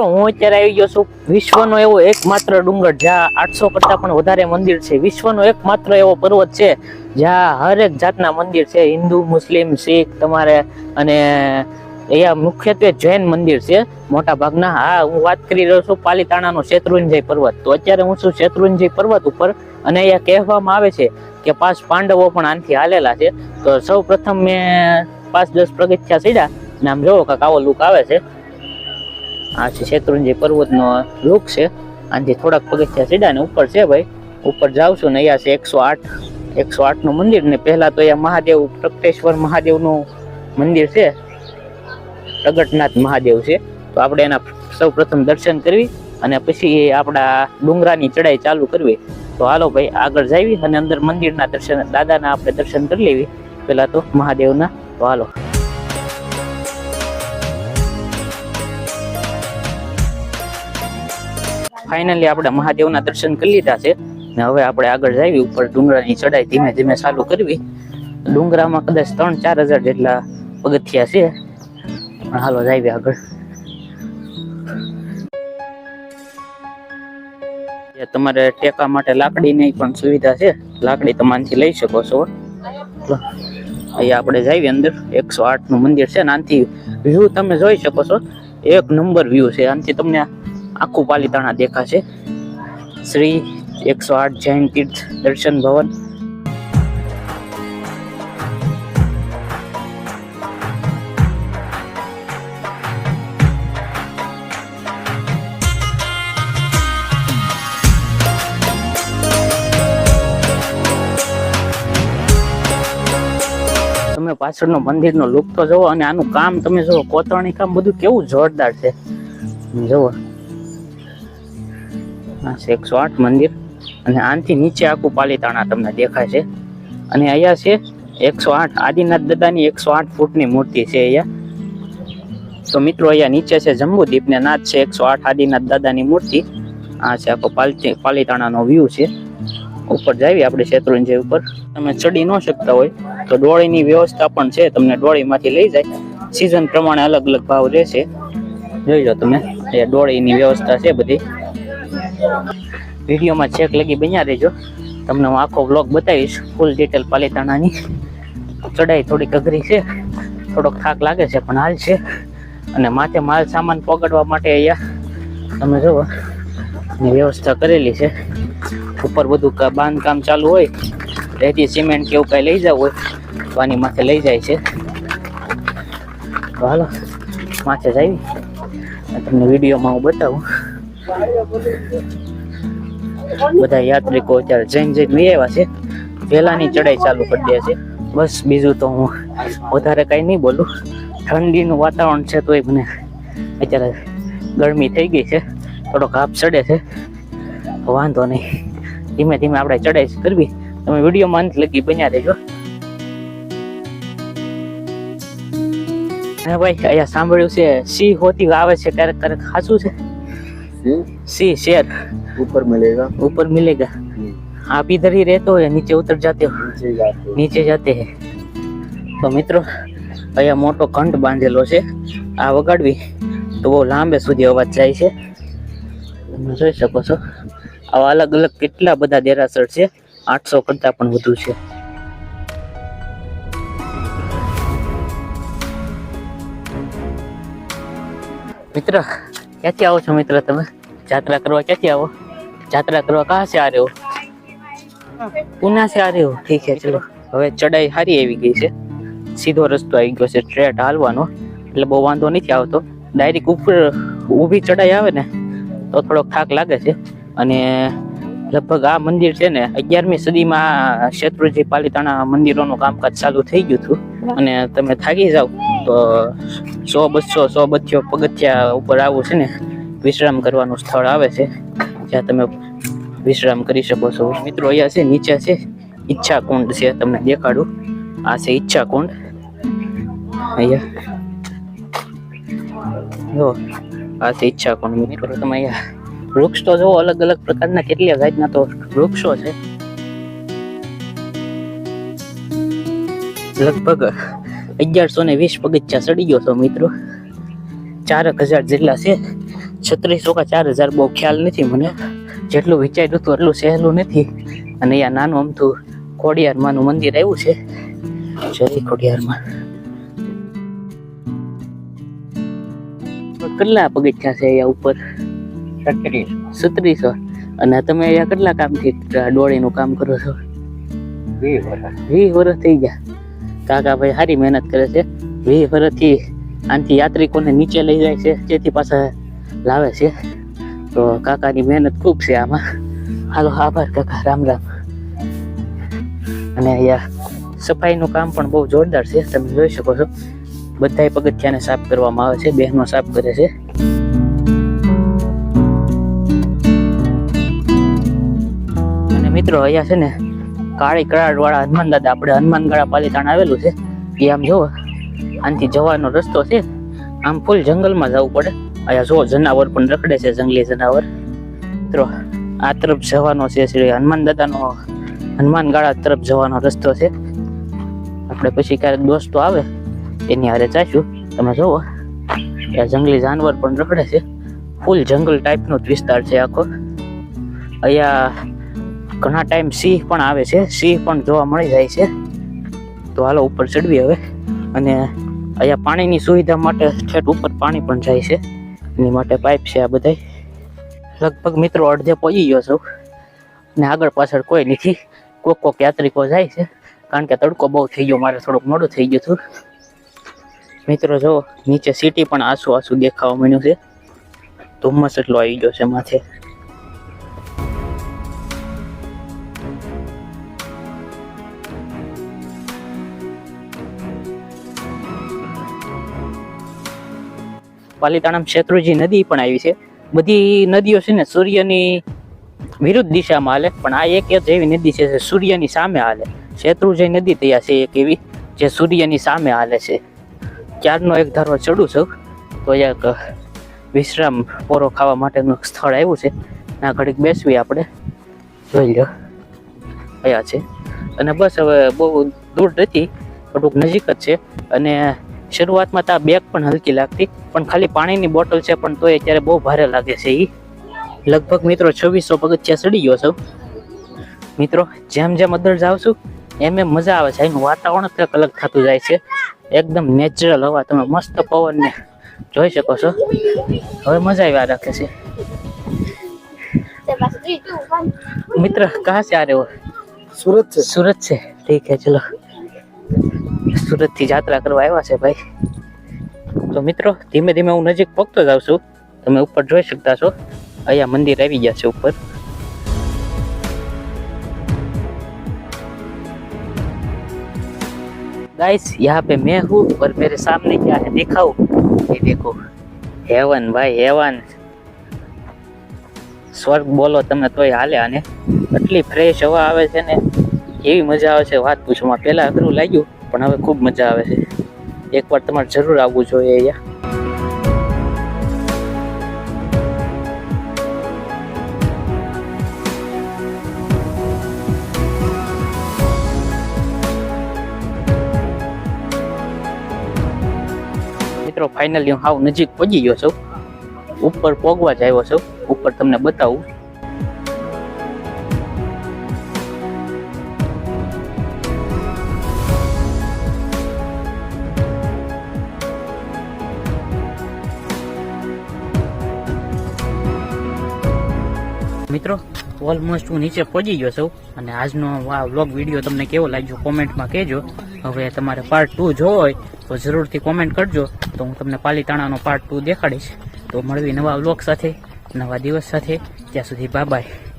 મિત્રો, હું અત્યારે આવી ગયો છું વિશ્વનો એવો એકમાત્ર ડુંગર, જ્યાં આઠસો કરતા પણ વધારે મંદિર છે. વિશ્વનો એકમાત્ર એવો પર્વત છે, જ્યાં હરેક જાતના મંદિર છે. હિન્દુ, મુસ્લિમ, શીખ, તમારે અને અહીંયા મુખ્યત્વે જૈન મંદિર છે મોટા ભાગના હા, હું વાત કરી રહ્યો છું પાલીતાણાનો શેત્રુંજય પર્વત. તો અત્યારે હું છું શેત્રુંજય પર્વત ઉપર અને અહીંયા કહેવામાં આવે છે કે પાંચ પાંડવો પણ આનથી હાલેલા છે. તો સૌ પ્રથમ મેં પાંચ દસ પગથિયા સીધા. નામ જોવો કાંક આવો લુક આવે છે. આ છે શેત્રુંજી પર્વતનો લુક છે. આનાથી થોડાક પગથિયા સીધા ને ઉપર છે ભાઈ. ઉપર જાવશું ને અહીંયા છે એકસો આઠ. એકસો આઠનું મંદિર ને પહેલા તો અહીંયા મહાદેવ, પ્રગટેશ્વર મહાદેવનું મંદિર છે. પ્રગટનાથ મહાદેવ છે. તો આપણે એના સૌ પ્રથમ દર્શન કરવી અને પછી આપણા ડુંગરાની ચડાઈ ચાલુ કરવી. તો હાલો ભાઈ, આગળ જાવી અને અંદર મંદિરના દર્શન, દાદાના આપણે દર્શન કરી લેવી. પહેલાં તો મહાદેવના. તો હાલો. ફાઇનલી આપણે મહાદેવના દર્શન કરી લીધા છે. ને હવે આપણે આગળ જાવી ઉપર ડુંગરાની ચડાઈ ધીમે ધીમે ચાલુ કરવી. ડુંગરામાં કદાચ ત્રણ ચાર હજાર જેટલા પગથિયા છે. પણ હાલો જાવી આગળ. તમારે ટેકા માટે લાકડીની પણ સુવિધા છે. લાકડી તમે આનાથી લઈ શકો છો. અહીંયા આપણે જઈએ અંદર. એકસો આઠનું મંદિર છે ને આનાથી વ્યૂ તમે જોઈ શકો છો. એક નંબર વ્યૂ છે. આનાથી તમને આખું પાલીતાણા દેખાશે. શ્રી એકસો આઠ જૈન તીર્થ દર્શન ભવન. તમે પાછળનો મંદિરનો લુક તો જુઓ અને આનું કામ તમે જુઓ, કોતરણી કામ બધું કેવું જોરદાર છે. જુઓ. આ છે એકસો આઠ મંદિર. અને આનથી નીચે આખું પાલીતાણા તમને દેખાય છે. અને અહીંયા છે એકસો આઠ, આદિનાથ દાદાની એકસો આઠ ફૂટની મૂર્તિ છે અહીંયા. તો મિત્રો અહીંયા નીચે છે જંબુદીપ ને નાથ છે એકસો આઠ આદિનાથ દાદાની મૂર્તિ. આ છે આખો પાલી પાલીતાણાનો વ્યૂ છે. ઉપર જાવી આપણે શેત્રુંજય ઉપર. તમે ચડી ન શકતા હોય તો ડોળીની વ્યવસ્થા પણ છે, તમને ડોળીમાંથી લઈ જાય. સિઝન પ્રમાણે અલગ અલગ ભાવ રહેશે. જોઈ લો તમે એ ડોળીની વ્યવસ્થા છે બધી. વિડીયોમાં ચેક લગી બન્યા રહેજો. તમને હું આખો બ્લોગ બતાવીશ ફૂલ ડિટેલ પાલિતાણાની. ચડાઈ થોડીક અઘરી છે, થોડોક થાક લાગે છે, પણ હાલ છે. અને માથે માલ સામાન પકડવા માટે અહીંયા તમે જુઓ વ્યવસ્થા કરેલી છે. ઉપર બધું બાંધકામ ચાલુ હોય, રેતી, સિમેન્ટ કે એવું કાંઈ લઈ જવું હોય, તો આની માથે લઈ જાય છે. હાલો, માથે જ આવી. તમને વિડીયોમાં હું બતાવું. બધા યાત્રિકો અત્યારે જૈન જૈન આવ્યા છે. પહેલાની ચડાઈ ચાલુ કરી દે છે. બસ બીજું તો હું વધારે કાંઈ નહીં બોલું. ઠંડીનું વાતાવરણ છે તોય મને અત્યારે ગરમી થઈ ગઈ છે. થોડોક હાફ ચડે છે. વાંધો નહીં. ધીમે ધીમે આપણે ચડાઈ કરવી. તમે વિડીયોમાં અંત લગી બન્યા રહેજો. ભાઈ, અહીંયા સાંભળ્યું છે, સિંહ હોતી આવે છે, ક્યારેક ક્યારેક સાચું છે. સિંહ શેર ऊपर मिलेगा ऊपर मिलेगा आप इधर ही रहते हो या नीचे उतर जाते हो नीचे जाते નીચે જાતે હે તો મિત્રો અહીંયા મોટો ઘંટ બાંધેલો છે આ વગાડવી તો બહુ લાંબે સુધી અવાજ જાય છે તમે જોઈ શકો છો આવા અલગ અલગ કેટલા બધા દેરાસર છે આઠસો કરતા પણ વધુ છે મિત્ર ક્યાંથી આવો છો મિત્ર તમે? જાત્રા કરવા ક્યાંથી આવો? જાત્રા કરવા કહા છે આ રહ્યો પૂના છે આ રહ્યો ઠીક છે ચલો. હવે ચડાઈ હારી આવી ગઈ છે. સીધો રસ્તો આવી ગયો છે સ્ટ્રેટ હાલવાનો. એટલે બહુ વાંધો નથી આવતો. ડાયરેક ઉપર ઊભી ચડાઈ આવે ને તો થોડોક થાક લાગે છે. અને લગભગ આ મંદિર છે ને અગિયારમી સદીમાં શત્રુજી પાલિતાણા મંદિરોનું કામકાજ ચાલુ થઈ ગયું હતું. અને તમે થાકી જાઓ. સો બસો સો બસો પગથિયા ઉપર આવું છે ને, વિશ્રામ કરવાનું સ્થળ આવે છે. જ્યાં તમે વિશ્રામ કરી શકો છો. મિત્રો અહીંયા છે, નીચે છે ઈચ્છા કુંડ છે, તમને દેખાડું. આ છે ઈચ્છા કુંડ અહીંયા. જો, આ છે ઈચ્છા કુંડ મિત્રો તમે અહીંયા વૃક્ષ તો જો અલગ અલગ પ્રકારના કેટલી જાતના તો વૃક્ષો છે. લગભગ અગિયારસો ને વીસ પગથિયા ચડી ગયો છો મિત્રો. ચારક હજાર જેટલા છે. છત્રીસો કા ચાર હજાર બહુ ખ્યાલ નથી મને. જેટલું વિચાર્યું હતું એટલું સહેલું નથી. અને અહીંયા નાનું અમથું ખોડિયારમાંનું મંદિર આવ્યું છે. જય ખોડિયારમાં. કેટલા પગથિયા છે અહીંયા ઉપર? છત્રીસ. સત્રીસો અને તમે અહીંયા કેટલા કામથી ડોળીનું કામ કરો છો? વીસ વર્ષ થઈ ગયા. કાકા ભાઈ સારી મહેનત કરે છે. વી વર્ષથી આનથી યાત્રિકોને નીચે લઈ જાય છે, જેથી પાછા લાવે છે. તો કાકાની મહેનત ખૂબ છે આમાં. હાલો, આભાર કાકા, રામ રામ. અને અહીંયા સફાઈનું કામ પણ બહુ જોરદાર છે, તમે જોઈ શકો છો. બધાય પગથિયાને સાફ કરવામાં આવે છે, બહેનો સાફ કરે છે. અને મિત્રો, અહીંયા છે ને કાળી કરાડ વાળા હનુમાન દાદા આપણે હનુમાનગઢા પાલિતાણ આવેલું છે. એ આમ જોવો આનથી જવાનો રસ્તો છે. આમ ફૂલ જંગલમાં જવું પડે. અહીંયા જો જનાવર પણ રખડે છે, જંગલી જનાવર. મિત્રો, આ તરફ જવાનો છે શ્રી હનુમાન દાદાનો હનુમાનગાળા તરફ જવાનો રસ્તો છે. આપણે પછી ક્યારેક દોસ્તો આવે, એની હારે ચાશું તમે જુઓ ત્યાં જંગલી જાનવર પણ રખડે છે. ફૂલ જંગલ ટાઈપનો જ વિસ્તાર છે આખો. અહીંયા ઘણા ટાઈમ સિંહ પણ આવે છે. સિંહ પણ જોવા મળી જાય છે. તો હાલો ઉપર ચડવી હવે. અને અહીંયા પાણીની સુવિધા માટે ઠેઠ ઉપર પાણી પણ જાય છે. એની માટે પાઇપ છે આ બધાય. લગભગ મિત્રો અડધે પહોંચી ગયો છું. ને આગળ પાછળ કોઈ નથી. કોક કોક યાત્રિકો જાય છે. કારણ કે તડકો બહુ થઈ ગયો, મારે થોડુંક મોડું થઈ ગયું હતું મિત્રો જો, નીચે સિટી પણ આસુ આસુ દેખાવા માંડ્યું છે. ધુમ્મસ એટલો આવી ગયો છે માથે. પાલીતાણામાં શેત્રુજી નદી પણ આવી છે. બધી નદીઓ છે ને સૂર્યની વિરુદ્ધ દિશામાં હાલે, પણ આ એક જ એવી નદી છે સૂર્યની સામે હાલે. શેત્રુજય નદી ત્યાં છે એક એવી જે સૂર્યની સામે હાલે છે. ક્યારનો એક ધારો ચડું છું, તો એક વિશ્રામ પોરો ખાવા માટેનું એક સ્થળ આવ્યું છે. ના ઘડીક બેસવી આપણે. જોઈ લો અહીંયા છે. અને બસ હવે બહુ દૂર નથી, થોડુંક નજીક જ છે. અને શરૂઆતમાં તો આ બેગ પણ હલકી લાગતી પણ ખાલી પાણીની બોટલ છે પણ તોય અત્યારે બહુ ભારે લાગે છે એ લગભગ મિત્રો છવ્વીસો પગથિયા ચડી ગયો છું. મિત્રો જેમ જેમ અંદર જાઉં છું એમ એમ મજા આવે છે. એનું વાતાવરણ કંઈક અલગ થતું જાય છે. એકદમ નેચરલ હવા. તમે મસ્ત પવનને જોઈ શકો છો. હવે મજા આવ્યા રાખે છે. મિત્ર કહા છે આ રહ્યો? સુરત છે. સુરત છે. ઠીક છે ચલો. સુરત થી યાત્રા કરવા આવ્યા છે ભાઈ તો મિત્રો ધીમે ધીમે હું નજીક પગતો જાઉં છું તમે ઉપર જોઈ શકતા છો અહીંયા મંદિર આવી ગયા છે ઉપર गाइस यहाँ पे मैं हूँ और मेरे सामने क्या है दिखाऊं ये देखो हेवन भाई हेवन સ્વર્ગ બોલો તમે તોય હાલે આને એટલી ફ્રેશ હવા આવે છે ને એવી મજા આવે છે વાત પૂછવામાં પહેલા અઘરું લાગ્યું પણ હવે ખૂબ મજા આવે છે. એકવાર તમારે જરૂર આવવું જોઈએ અહીંયા. મિત્રો ફાઇનલી હું હાવ નજીક પહોંચી ગયો છું. ઉપર પોગવા જ આવ્યો છું. ઉપર તમને બતાવું. મિત્રો ઓલમોસ્ટ હું નીચે પહોંચી ગયો છું અને આજનો આ વ્લોગ વીડિયો તમને કેવો લાગ્યો કોમેન્ટમાં કહેજો. હવે તમારે પાર્ટ ટુ જોવો હોય તો જરૂરથી કોમેન્ટ કરજો. તો હું તમને પાલીતાણાનો પાર્ટ ટુ દેખાડીશ. તો મળવી નવા વ્લોગ સાથે, નવા દિવસ સાથે. ત્યાં સુધી બાય